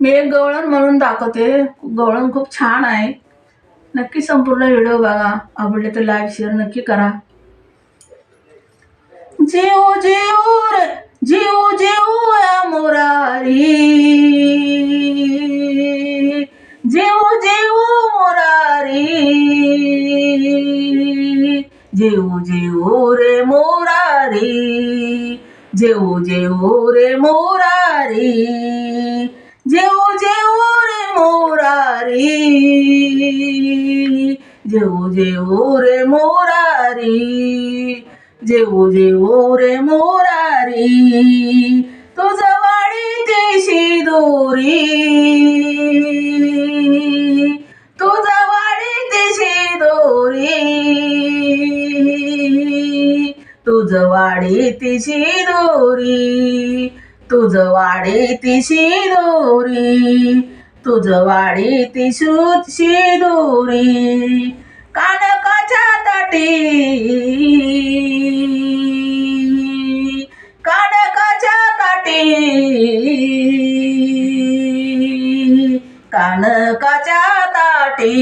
मी एक गवळण म्हणून दाखवते. गवळण खूप छान आहे. नक्की संपूर्ण व्हिडिओ बघा. आवडले तर लाईक शेअर नक्की करा. जीव जीव रे. जीव जीव या मोरारी. जीव जीव मोरारी. जीव जीव रे मोरारी. जेऊ जेऊ रे मोरारी. जेऊ जेऊ रे मोरारी. जेऊ जेऊ रे मोरारी. जेऊ जेऊ रे मोरारी. तुझ वाडी दोरी. तुझ वाडी दोरी. तुझ वाडी तिशी तुझ वाडी तिशी दोरी तुझ वाडी तिशूची दोरी कानकाच्या ताटी कानकाच्या ताटी कानकाच्या ताटी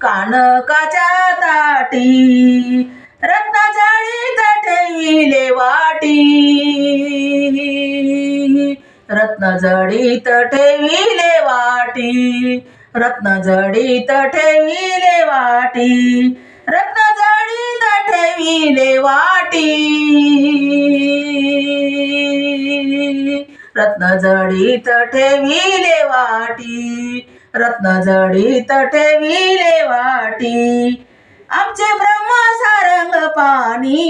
कानकाच्या ताटी. रत्न जडीत ठेविले वाटी रत्न जडीत ठेविले वाटी रत्न जडीत ठेविले वाटी. रत्न जडीत ठेविले वाटी रत्न जडीत ठेविले वाटी आमचे ब्रह्म सारंग पाणी.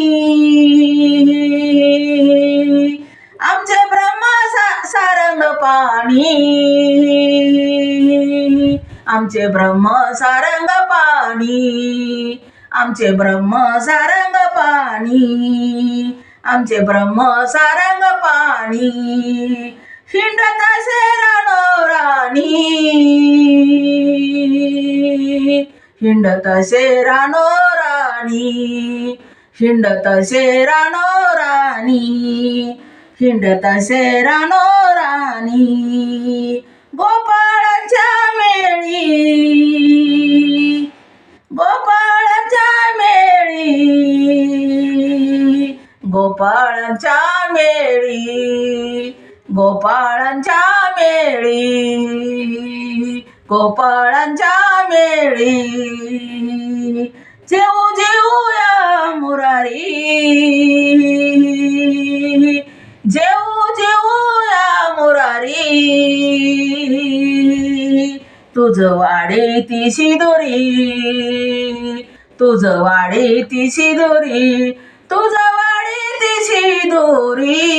पाणी आमचे ब्रह्म सारंग पाणी आमचे ब्रह्म सारंग पाणी आमचे ब्रह्म सारंग पाणी हिंडत असे राणी. हिंडत असे रानो राणी हिंडत असे रानो राणी. हिंडत असे रानो राणी गोपाळाच्या मेळी. गोपाळाच्या मेळी गोपाळाच्या मेळी गोपाळांच्या मेळी गोपाळांच्या मेळी. जेऊ जेऊया मुरारी. तुझ वाडे तिशी दोरी. तुझ वाडे तिशी दोरी. तुझ वाडे तिशी दोरी.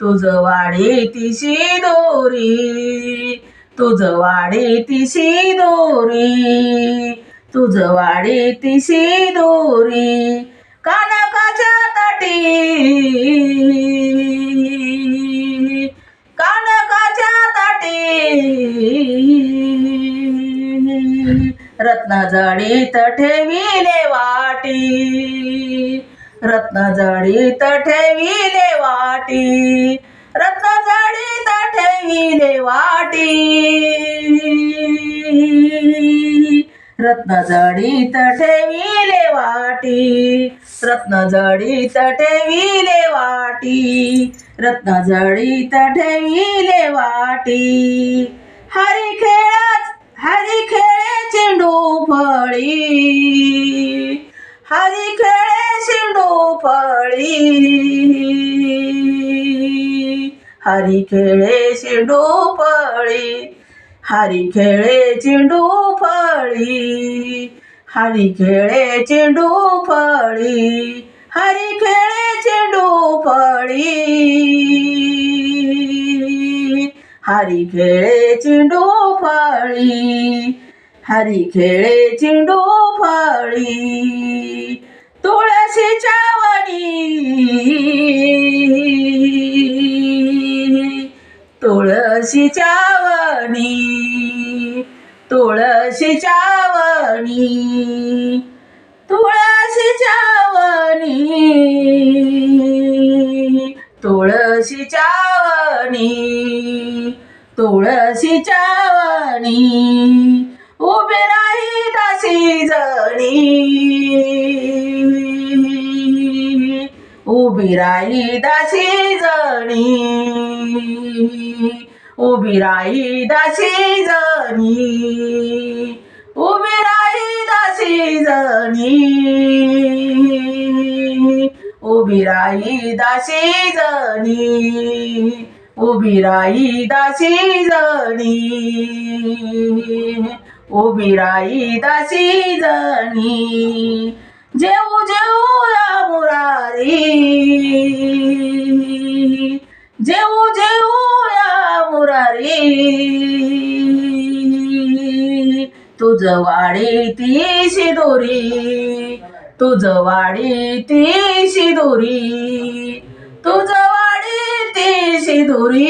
तुझ वाडे तिशी दोरी. तुझ वाडे तिशी दोरी. तुझ वाडे तिशी दोरी. कानकाच्या तटी. वाटी रत्न जडीत ठेविले वाटी रत्न जडीत ठेविले वाटी रत्न जडीत ठेविले वाटी रत्नजडीत ठेविले वाटी रत्नजडीत ठेविले वाटी रत्नजडीत ठेविले वाटी. हरी खेळाच हरी खेळे चेंडू फळी. हरी खेळे चेंडू फळी. हरी खेळे चेंडू फळी. हरी खेळे चेंडू फळी हरी खेळे चेंडू फळी हरी खेळे चेंडू फळी हरी खेळे चेंडू फळी हरी खेळे चेंडू फळी तुळशीच्या वनी तुळशीच्या वनी तुळशीच्या वनी तुळशीच्या वनी तुळशीच्या वणी तुळशीच्या वणी. उभी राही दासी जणी. उभी राही दासी जणी. उभी राही दासी जणी उभी राही दासी जणी उभी राही दासी जणी उभी राही दासी जणी उभी राही दासी जणी जेऊ जेऊ मुरारी जेऊ जेऊ मुरारी. तुझ वाडी ती शिदोरी. तुझ वाडी ती शिदोरी. तुझ वाडी ती शिदोरी.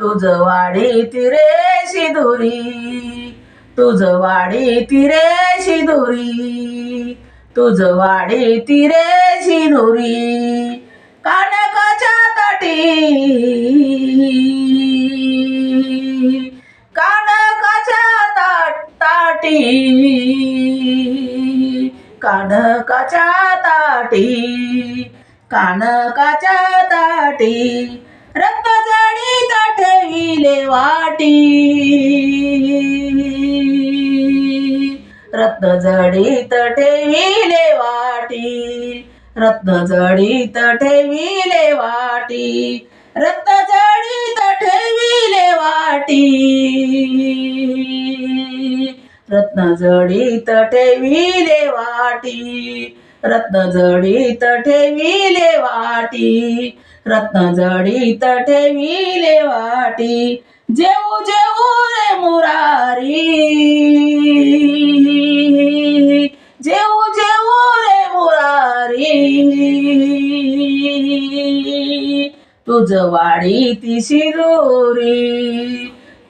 तुझ वाडी ती रे शिदोरी. तुझ वाडी ती रे शिदोरी. तुझ वाडी ती रे शिदोरी. कानकाच्या ताटी कानकाच्या ताट ताटी. कानकाच्या ताटी. कानकाच्या ताटी. रक्त जडी ठेविले वाटी. रत्न जडीत ठेविले वाटी. रत्न जडीत ठेविले वाटी रत्न जडीत ठेविले वाटी. रत्न जडीत ठेविले वाटी रत्न जडीत ठेविले वाटी रत्न जडीत ठेविले वाटी. जेऊ जेऊ रे मुरारी. तुझ वाडी ती शिदोरी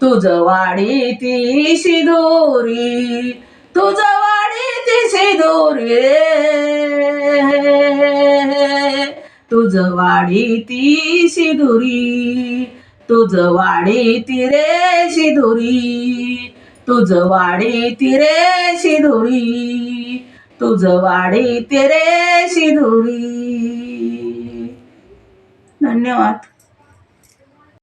तुझ वाडी ती शिदोरी तुझ वाडी ती शिदोरी रे. तुझ वाडी ती शिदोरी तुझ वाडी ती रे शिदोरी तुझ वाडी ती रे शिदोरी तुझ वाडी ती रे शिदोरी. धन्यवाद.